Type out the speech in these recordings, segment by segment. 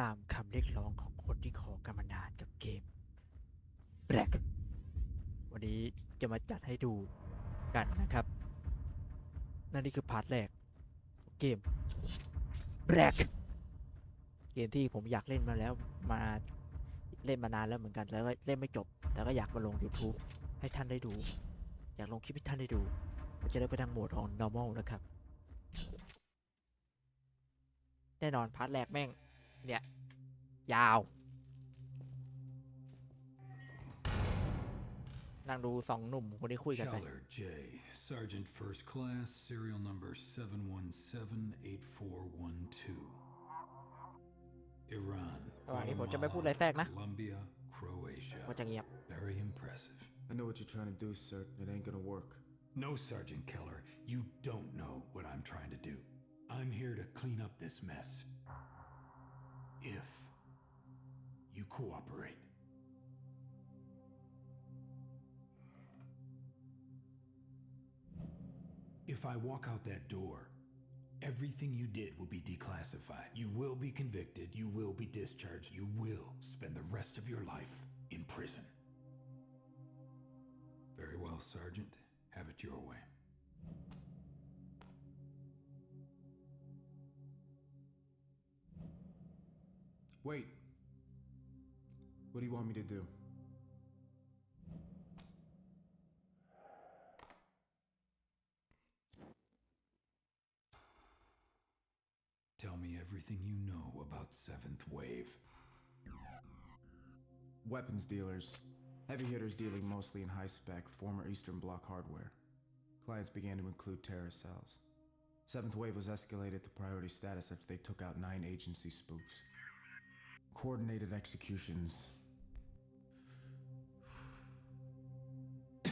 ตามคำเรียกร้องของคนที่ขอกันมานานกับเกมแบล็กวันนี้จะมาจัดให้ดูกันนะครับ นั่นนี่คือพาร์ทแรกของเกมแบล็กเกมที่ผมอยากเล่นมาแล้วมาเล่นมานานแล้วเหมือนกันแล้วก็เล่นไม่จบ แต่ก็อยากมาลง YouTube ให้ท่านได้ดู อยากลงคลิปให้ท่านได้ดูมันจะได้ไปทางโหมดของ normal นะครับ แน่นอนพาร์ทแรกแม่ง เนี่ย ยาว นั่งดูสองหนุ่มคนที่คุยกันไป Keller J, Sergeant First Class, serial number 7178412. Iran, ระหว่างนี้ผมจะไม่พูดอะไรแทรกนะ Colombia, Croatia. ก็จะเงียบ Very impressive. I know what you're trying to do, sir. It ain't gonna work. No, Sergeant Keller, you don't know what I'm trying to do. I'm here to clean up this mess. If you cooperate. If I walk out that door, everything you did will be declassified. You will be convicted. You will be discharged. You will spend the rest of your life in prison. Very well, Sergeant. Have it your way. Wait. What do you want me to do? Tell me everything you know about Seventh Wave. Weapons dealers. Heavy hitters dealing mostly in high spec, former Eastern Bloc hardware. Clients began to include terrorist cells. Seventh Wave was escalated to priority status after they took out nine agency spooks Coordinated executions.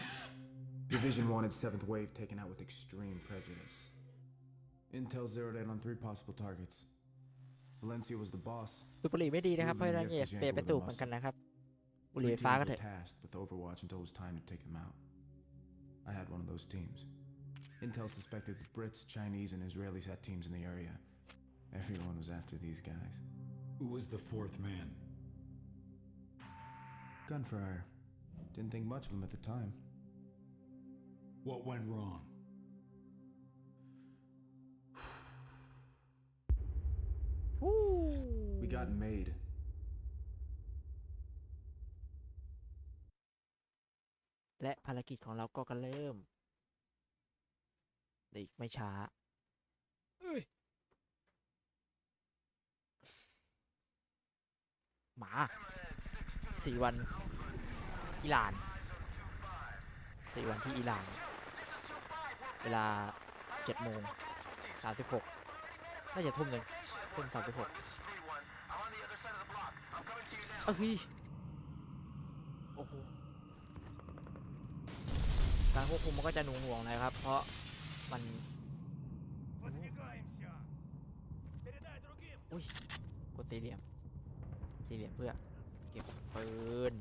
Division wanted Seventh Wave taken out with extreme prejudice. Intel zeroed in on three possible targets. Valencia was the boss. สูบบุหรี่ไม่ดีนะครับ เพราะฉะนั้นอย่าเปลี่ยนไปสูบเหมือนกันนะครับ บุหรี่ไฟ Three ฟ้า teams ก็เถ were อะ tasked with Overwatch until it was time to take them out. I had one of those teams. Intel suspected the Brits, Chinese, and Israelis had teams in the area. Everyone was after these guys. Who was the fourth man? Gun for hire. Didn't think much of him at the time. What went wrong? We got made. และภารกิจของเราก็กันเริ่มแต่อีกไม่ช้า มาสี่วันอิหร่านสี่วันที่อิหร่าน เวลาเจ็ดโมงสามสิบหกน่าจะทุ่มหนึ่งทุ่มสามสิบหกเอ้ยโอ้โหการควบคุมมันก็จะหนุงห่วงนะครับ เพราะมันอุ้ยกดสี่เหลี่ยม สี่เหลี่ยมเพื่อเก็บปืน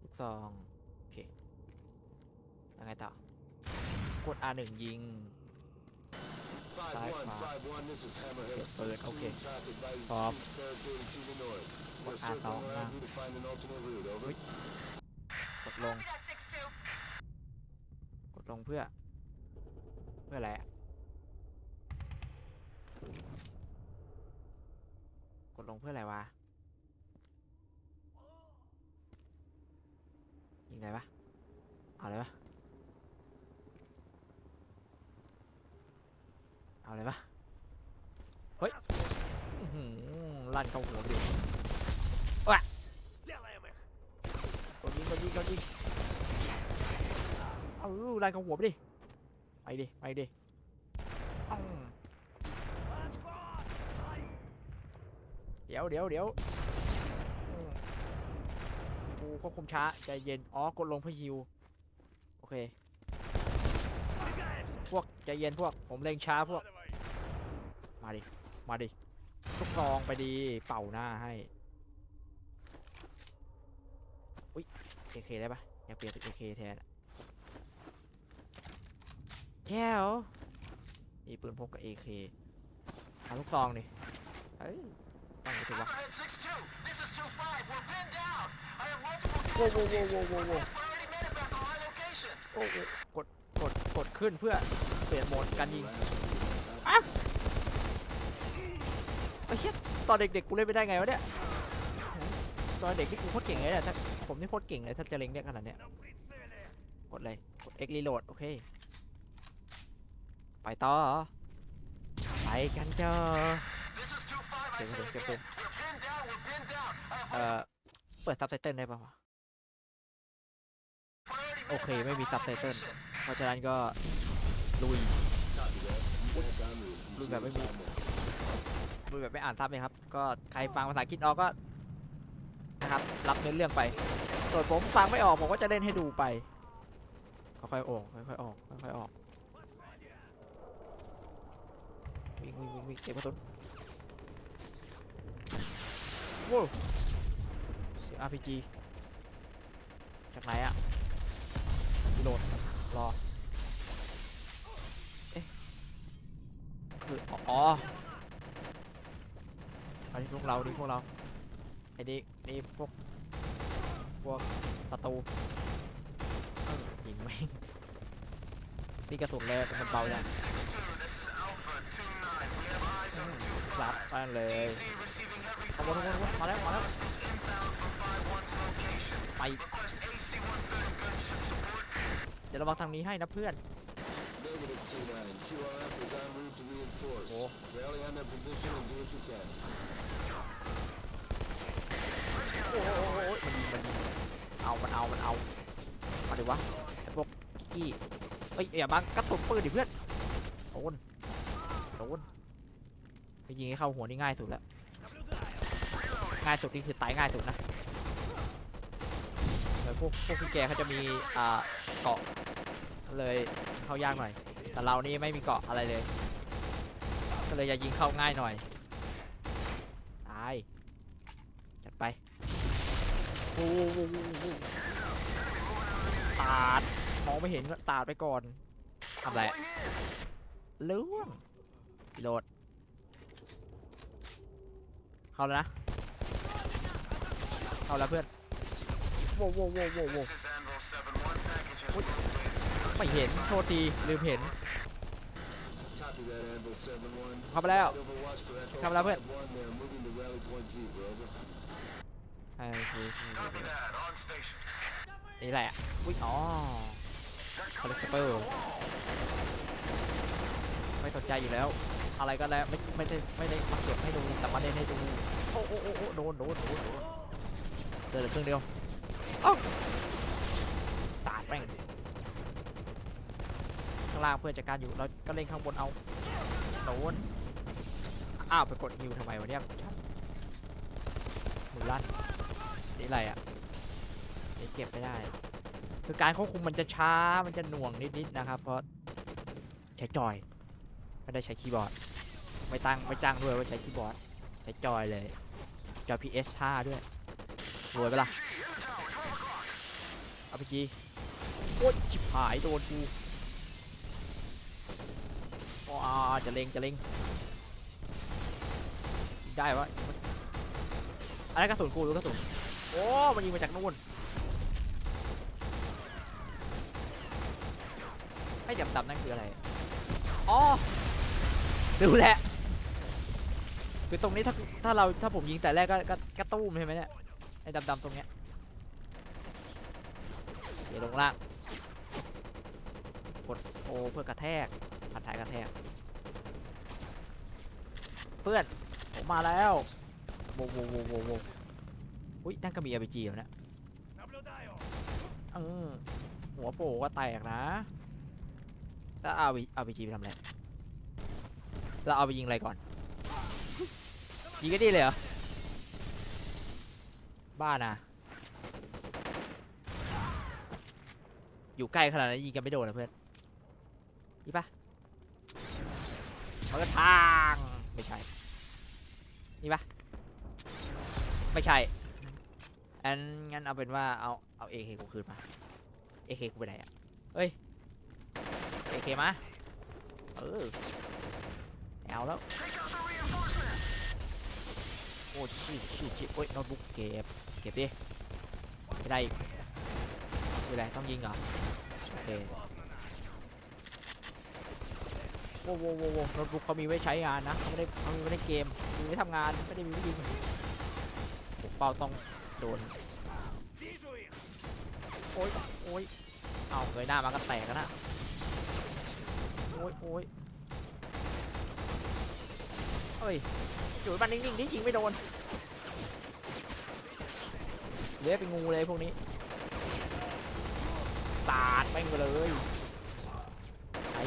ลูกซอง โอเคแล้วไงต่อกด R1 ยิง Five Five, one, five. five one. This is Hammerhead Yes, sir, six two. okay. Track advises Stop. troops barricading to the north. What We're are circling thou around now? you to find an alternate route. Over. Wait. กดลง กดลงเพื่อ เพื่ออะไรอะกดลงเพื่ออะไรวะ ยิงได้ปะเอาเลยปะเอาเลยปะเฮ้ยลั่นเข้าหัวดิว่ะกดยิงกดยิงกดยิงเอาลั่นเข้าหัวไปดิไปดิไปดิเดี๋ยวเดี๋ยวเดี๋ยว ควบคุมช้าใจเย็น อ๋อกดลงเพื่อฮิว โอเค พวกใจเย็นพวก ผมเล็งช้าพวก มาดิ มาดิลูกซองไปดี เป่าหน้าให้ อุ๊ยเอเคได้ปะอยากเปลี่ยนเป็นเอคแทนแก้วนี่ปืนพกกับเอเคหาลูกซองดิเอ้ย บ้างไปเถอะวะโอ้โหโอ้โหโอ้โว้โอ้โหกดกดกดขึ้นเพื่อเปลี่ยนโหมดการยิงอะไอ้เหี้ยตอนเด็กๆกูเล่นไม่ได้ไงวะเนี่ยตอนเด็กที่กูโคตรเก่งเลยเนี่ถ้าผมนี่โคตรเก่งเลยถ้าจะเล็นี่ยขนาดเนี้ยกดเลยกด X reload โอเค ไปต่อไปกันเจอ This is 2-5, I Okay, say okay, again. okay. We're pinned down, we're pinned down. I have เอ่อ เปิดซับไตเติลได้ป่าวะโอเคไม่มีซับไตเติลเพราะฉะนั้นก็ลุยลุยแบบไม่มีลุยแบบไม่อ่านซับเลยครับ ก็ใครฟังภาษาอังกฤษออกก็นะครับ รับเนื้อเรื่องไป ส่วนผมฟังไม่ออกผมก็จะเล่นให้ดูไปค่อยๆออกค่อยๆออกค่อยๆออกวิ่งวิ่งวิ่งเก็บกระสุน โว้วเสียง RPG จากไหนอะรีโหลดรอ เอ๊ะ คือ อ๋ออันนี้พวกเรานี่พวกเรา ไอ้นี่นี่พวก พวกศัตรูเอ้ายิงไม่งนี่กระสุนเลยมันเบาจัง ซับไปเลยมาแล้วมาแล้วไปเดี๋ยวเราวังทางนี้ให้นะเพื่อนโอโหมันมันเอา มันเอา มันเอา มาดิวะไอพวกกี้เอ้ยอย่าบังกระสุนปืนดิเพื่อนโดนโดน ไปยิงให้เข้าหัวนี่ง่ายสุดแล้ว ง่ายสุดนี่คือตายง่ายสุดนะเหมือนพวกพวกพี่แกเขาจะมีอ่าเกาะเลยเข้ายากหน่อย แต่เรานี่ไม่มีเกาะอะไรเลย ก็เลยจะยิงเข้าง่ายหน่อย ตายจัดไปโอ้ตาดมองไม่เห็นก็ตาดไปก่อนทำอะไรอะเรื่องโหลด เข้าแล้วนะ เข้าแล้วเพื่อนโว้วโว้วโว้วโว้วโว้ว This is Anvil 7-1. Package has Wait. been ไม่เห็นโทษทีลืมเห็น Copy that, Anvil 7-1. เข้าไปแล้ว Overwatch for Echo เข้าไปแล้วเพื่อน 5-1. They are moving to Rally Point Zebra. Over. ไอ้คือ Copy that. On station. นี่แหละอุ้ยอ๋อคอลเลกเตอร์ไม่สนใจอยู่แล้ว อะไรก็แล้วไม่ไม่ได้ไม่ได้มาเก็บให้ดูแต่มาเล่นให้ดูโอ้โอ้โอ้โอ้โดนโดนโดนโดนเดินเดือครึ่งเดียวเอ้าตาดแม่งข้างล่างเพื่อจัดการอยู่เราก็เล่นข้างบนเอาโดนอ้าวไปกดฮิวทำไมวะเนี่ยมือลั่นนี่อะไรอะเก็บไม่ได้ คือการควบคุมมันจะช้ามันจะหน่วงนิดๆนะครับ เพราะใช้จอยไม่ได้ใช้คีย์บอร์ด ไม่ตั้งไม่จ้างด้วยว่าใช้คีย์บอร์ดใช้จอยเลยจอย PS 5ด้วยรวยไปละเอาไปจีโอ๊ยชิบหายโดนกูอ๋อจะเล็งจะเล็งได้วะอันนั้นกระสุนกูหรือกระสุนโอ้มันยิงมาจากนู่นไอ้ดำๆนั่นคืออะไรอ๋อดูแหละ คือตรงนี้ถ้าถ้าเราถ้าผมยิงแต่แรกก็กระตุ้มใช่ไหมเนี่ยไอ้ดำๆตรงเนี้ยเดี๋ยวลงล่างกดโอเพื่อกระแทกผัดท้ายกระแทก เพื่อนผมมาแล้วโวโวโวโวโวอุ้ยนั่นก็มีอาร์พีจีแล้วเนะเออหัวโปก็แตกนะแล้วเอาไปเอาไปจีไปทำอะไรเราเอาไปยิงอะไรก่อน ยิงก็ดีเลยเหรอ บ้านะ อยู่ใกล้ขนาดนั้นยิงกันไม่โดนนะเพื่อนนี่ปะมันก็ทาง ไม่ใช่ นี่ปะไม่ใช่ อันงั้นเอาเป็นว่าเอาเอาเอเคกูคืนมาเอเคกูไปไหนอะเฮ้ยเอเคมา เออเอาแล้ว โอ้ชิชิชิโอ้ยโน้ตบุ๊กเก็บ เก็บดิไม่ได้อีกคืะไรต้องยิงเหรอ โอเคโว้โว้โว้โน้ตบุ๊กเขามีไว้ใช้งานนะเขาไม่ได้เขามีไว้ในเกมมีไว้ทำงานไม่ได้มีไว้ยิงเป้าต้องโดนโอ้ยโอ้ยเอาเงยหน้ามาก็แตกกันนะโอ้ยโอ้ยเฮ้ย อยู่บ้านนิ่งๆดิยิงไม่โดนเลื้อยเป็นงูเลยพวกนี้ตาดแม่งไปเลยไหน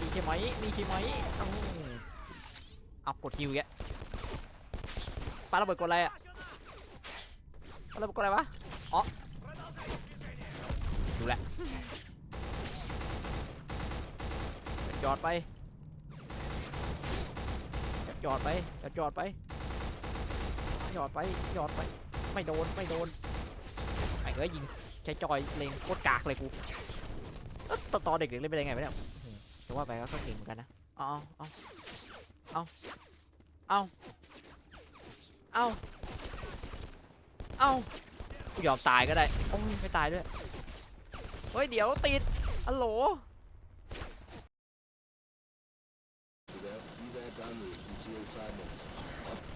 มีใช่ไหมมีใช่ไหมอืมเอากดคิวแกปาระเบิดกดอะไรอะปาระเบิดกดอะไรวะอ๋อดูแหละหยอดไป หยอดไปหยอดไปหยอดไปหยอดไป ไม่โดนไม่โดนไอ้เอ้ยยิงใช้จอยเล็งโคตรกากเลยกูเออตอนตอนเด็กๆเล่นไปได้ไงวะเนี่ยอื้อหือแต่ว่าไปก็เก่งเหมือนกันนะเอาเอาเอาเอาเอาเอายอมตายก็ได้โอ้ยไม่ตายด้วยเฮ้ยเดี๋ยวติดอัลโหล That evac en route.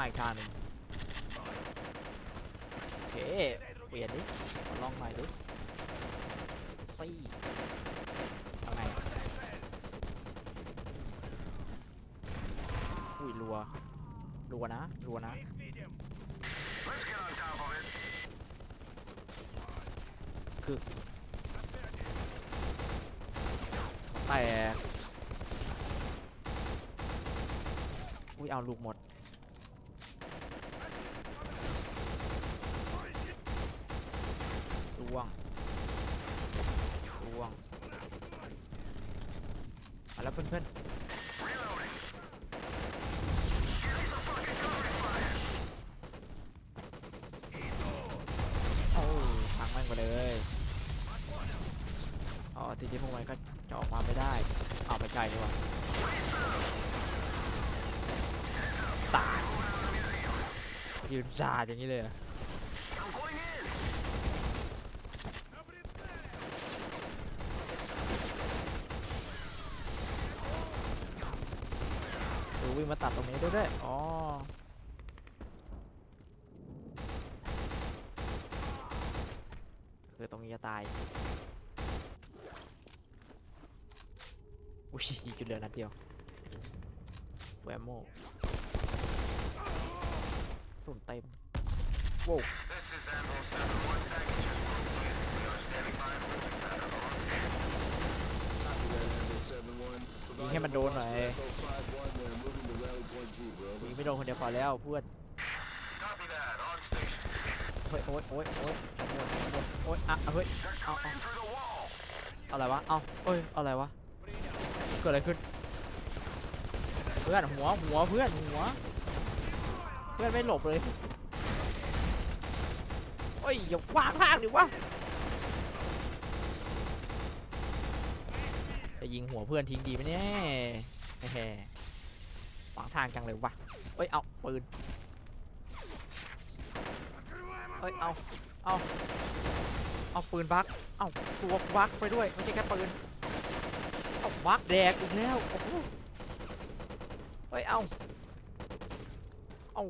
มาอีกทางหนึ่งโอเคเปลี่ยนดิลองใหม่ดิซี่ทำไงอุ้ยรัวรัวนะรัวนะคือแต่อุ้ยเอาลูกหมด ยืนซาดอย่างนี้เลยเหรอดูวิ่งมาตัดตรงนี้ด้วยด้วยอ๋อคือตรงนี้จะตาย อุ้ยยิงจุดเหลือนัดเดียวแวมโม่ สุ่มเต็มโว้ว This is Admiral 7-1. Package is completed. We are standing by and moving pattern. Copy that, Anvil 7-1. Provide Hindi man doon, overwatch to eh. Echo 5-1. They're moving to rally point Z, bro. ยิงไม่โดนคนเดียวพอแล้วเพื่อน Copy that. On station. โอ้ยโอ้ยโอ้ยโอ้ยโอ้ยโอ้ยโอ้ยอะเฮ้ย They're Ow, coming in through the wall. อะไรวะเอ้าเอ้ยอะไรวะเกิดอะไรขึ้นเพื่อนหัวหัวเพื่อนหัวเพื่อนไม่หลบเลยเฮ้ยอย่าวางทางดิวะจะยิงหัวเพื่อนทิ้งดีไหมเนี่ยแหมขวางทางจังเลยวะเอ้ยเอาปืนเอ้ยเอาเอาเอาปืนบักเอาตัวบักไปด้วยไม่ใช่แค่ปืนเอาบักแดกอีกแล้วโอ้โหเฮ้ยเอาเอา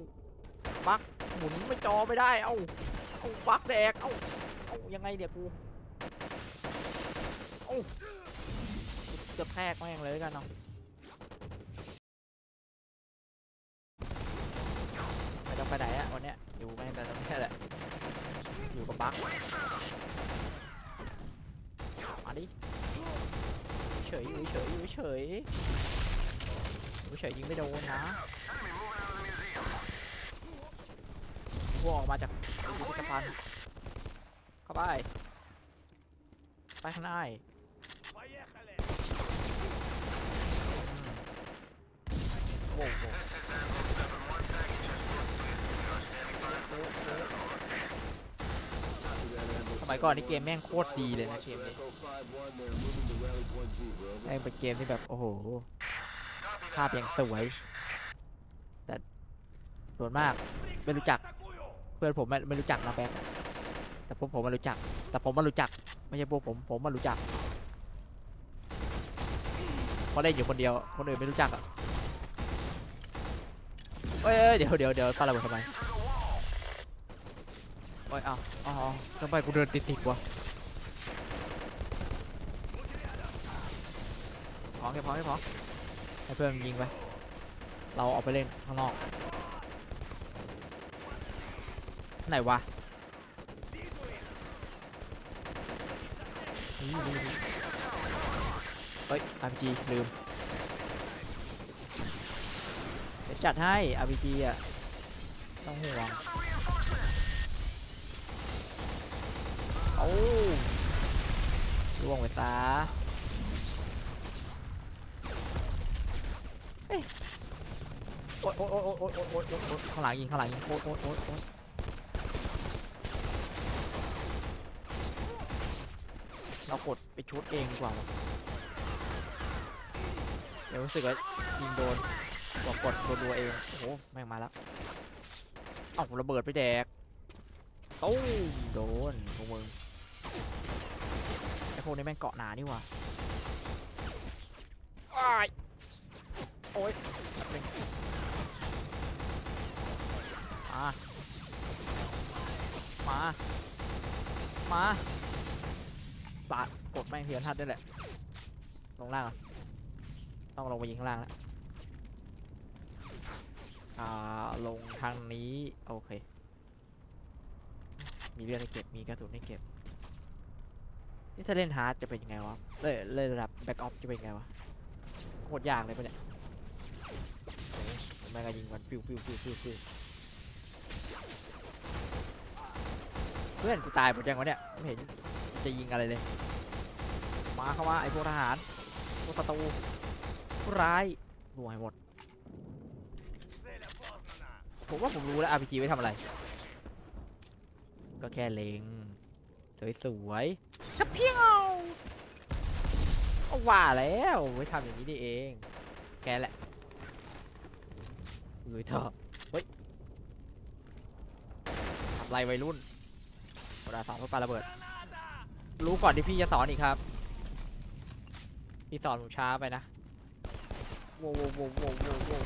บักหมุนไม่จอไม่ได้ เอาเอาบักแดก เอาเอายังไงเดี๋ยวกู เอาเกือบแทกแม่งเลยกันเนาะไม่ต้องไปไหนอะวันเนี้ย อยู่แม่งแต่ตรงนี้แหละ อยู่กับบัก มาดิ เฉยอยู่เฉยอยู่เฉย อยู่เฉยยิงไม่โดนนะพวกออก มาจากพิพิธภัณฑ์เข้าไป ไปข้างในสมัยก่อนนี่เกมแม่งโคตรดีเลยนะเกมนี้แม่งเป็นเกมที่แบบโอ้โห ภาพยังสวย แต่ส่วนมากไม่รู้จัก พื่อนผมไม่ไม่รู้จักนะแป๊บแต่พวกผมมารู้จัก แต่ผมมารู้จัก ไม่ใช่พวกผม ผมมารู้จักเพราะเล่นอยู่คนเดียว คนอื่นไม่รู้จักอะเอ้ยเดี๋ยวเดี๋ยวเดี๋ยวปาระเบิดทำไมโอ้ยเอาเอาเอทำไมกูเดินติดติดวะพอแค่พอแค่พอให้เพื่อนยิงไป เราออกไปเล่นข้างนอก ไหนวะเฮ้ย RPG ลืมเดี๋ยวจัดให้อาร์จีอะ ต้องห่วงโอ้ล่วงไปตาเฮ้ยโอ๊ยโอ๊ยโอ๊ยโอ๊ยโอ๊ยโอ๊ยข้างหลังยิงข้างหลังยิงโอ๊ยโอ๊ยโอ๊ย กดไปชุดเองดีกว่าวะเดี๋ยวรู้สึกว่ายิงโดนกดกดรัวๆเองโอ้โหแม่งมาแล้วเอ้าระเบิดไปแดกตู้มโดนพวกมึงไอ้พวกนี้แม่งเกาะหนานี่หว่าอ้ายโอ๊ยแป๊บนึงมา มา มา ปาดกดแม่งเทียนทัดได้แหละ ลงล่างอะต้องลงไปยิงข้างล่างแล้วอ่าลงทางนี้โอเค มีเลือดให้เก็บมีกระสุนให้เก็บนี่ถ้าเล่นฮาร์ดจะเป็นยังไงวะเล่นเล่นระดับแบ็กออฟจะเป็นยังไงวะโคตรยากเลยปะเนี่ยแม่งก็ยิงมันฟิวฟิวฟิวฟิวฟิวเพื่อนกูตายหมดยังวะเนี่ยไม่เห็น จะยิงอะไรเลย มาเข้ามาไอ้พวกทหาร พวกศัตรูผู้ร้ายรวยหมด ผมว่าผมรู้แล้ว RPG ไว้ทำอะไร ก็แค่เล็งสวยๆวยกะเพี้ยวว่าแล้วไว้ทำอย่างนี้นี่เองแกแหละลุยเถอะเฮ้ยทำไรวัยรุ่นกระดาษสองเพื่อปาระเบิด รู้ก่อนที่พี่จะสอนอีกครับ พี่สอนผมช้าไปนะโว้วโว้วโว้วโว้วโว้ว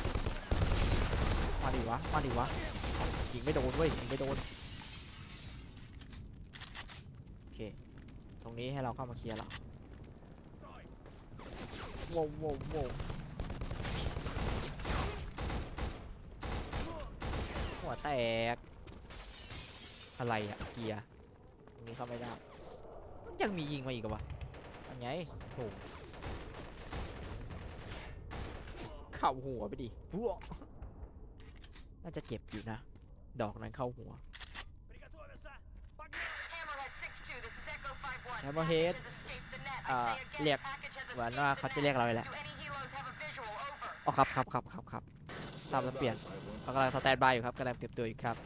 มาดิวะ มาดิวะยิงไม่โดนเว้ยยิงไม่โดน โอเค ตรงนี้ให้เราเข้ามาเคลียร์แล้วโว้วโว้วโว้วหัวแตก อะไรอะเกียร์ตรงนี้เข้าไม่ได้ ยังมียิงมาอีกวะยังไงโอ้เข่าหัวไปดิพวกน่าจะเจ็บอยู่นะ ดอกนั้นเข้าหัวแฮมเบอร์เฮดเรียกเหมือนว่าเขาจะเรียกเราเลแหละอ๋อครับครับครับครับครับตามระเปลี่ยนเรากำลังสแตนบายอยู่ครับกำลังเก็บตัวอยู่ครับ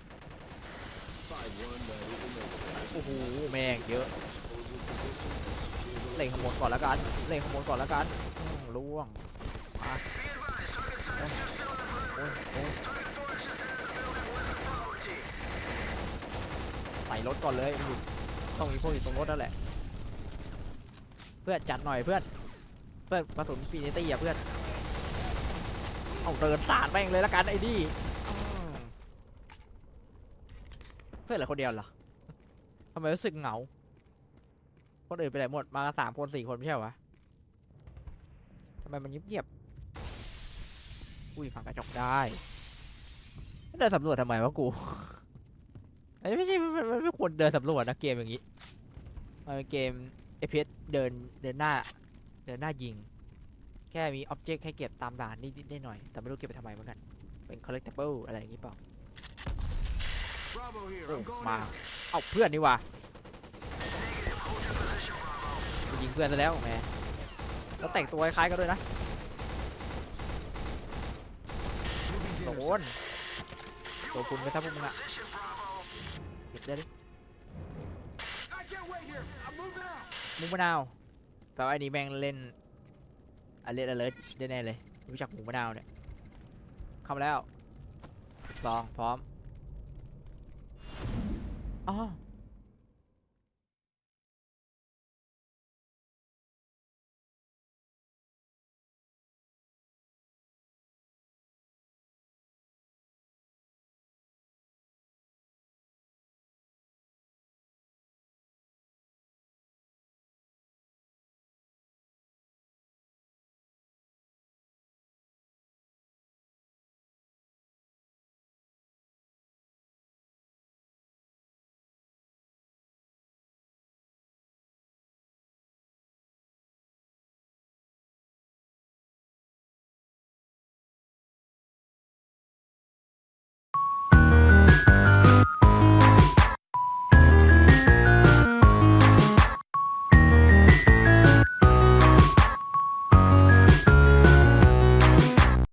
โอ้โห แม่งเยอะ เล่งขางบวนก่อนแล้วกันเล่งขางบวนก่อนแล้วกันล่วงมาใส่รถก่อนเลยอยู่ต้องมีพวกอยู่ตรงรถนั่นแหละ เพื่อนจัดหน่อยเพื่อน เพื่อนกระสุนฟีนิตี้อะเพื่อน เอาเดินสาดแม่งเลยล้วกันไอ้ดีเพื่อนเหลือคนเดียวเหรอทำไมรู้สึกเหงา คนอื่นไปไหนหมด มากันสามคนสี่คนไม่ใช่เหรอวะทำไมมันเงียบๆอุ้ยฟังกระจกได้เดินสำรวจทำไมวะกูอันนี้ไม่ใช่ไม่ไม่ไม่ควรเดินสำรวจนะเกมอย่างนี้มันเป็นเกม FPS เดินเดินหน้า เดินหน้ายิง แค่มีอ็อบเจกต์ให้เก็บตามด่านนิดๆหน่อยๆแต่ไม่รู้เก็บไปทำไมเหมือนกัน เป็น collectible อะไรอย่างงี้เปล่า Bravo here. โอ้ I'm going มา in. เอ้าเพื่อนนี่หว่ากูยิงเพื่อนซะแล้วแหมแล้วแต่งตัวคล้ายกันด้วยนะโดนตัวคุณก็ถ้าพวกมึงอะเก็บได้ดิ I can't wait here. I'm moving out. หมูมะนาวแปลว่าไอ้นี่แม่งเล่นอเลดอเลิร์ได้แน่เลยรู้จักหมูมะนาวเนี่ยเข้ามาแล้วลองพร้อมอ๋อ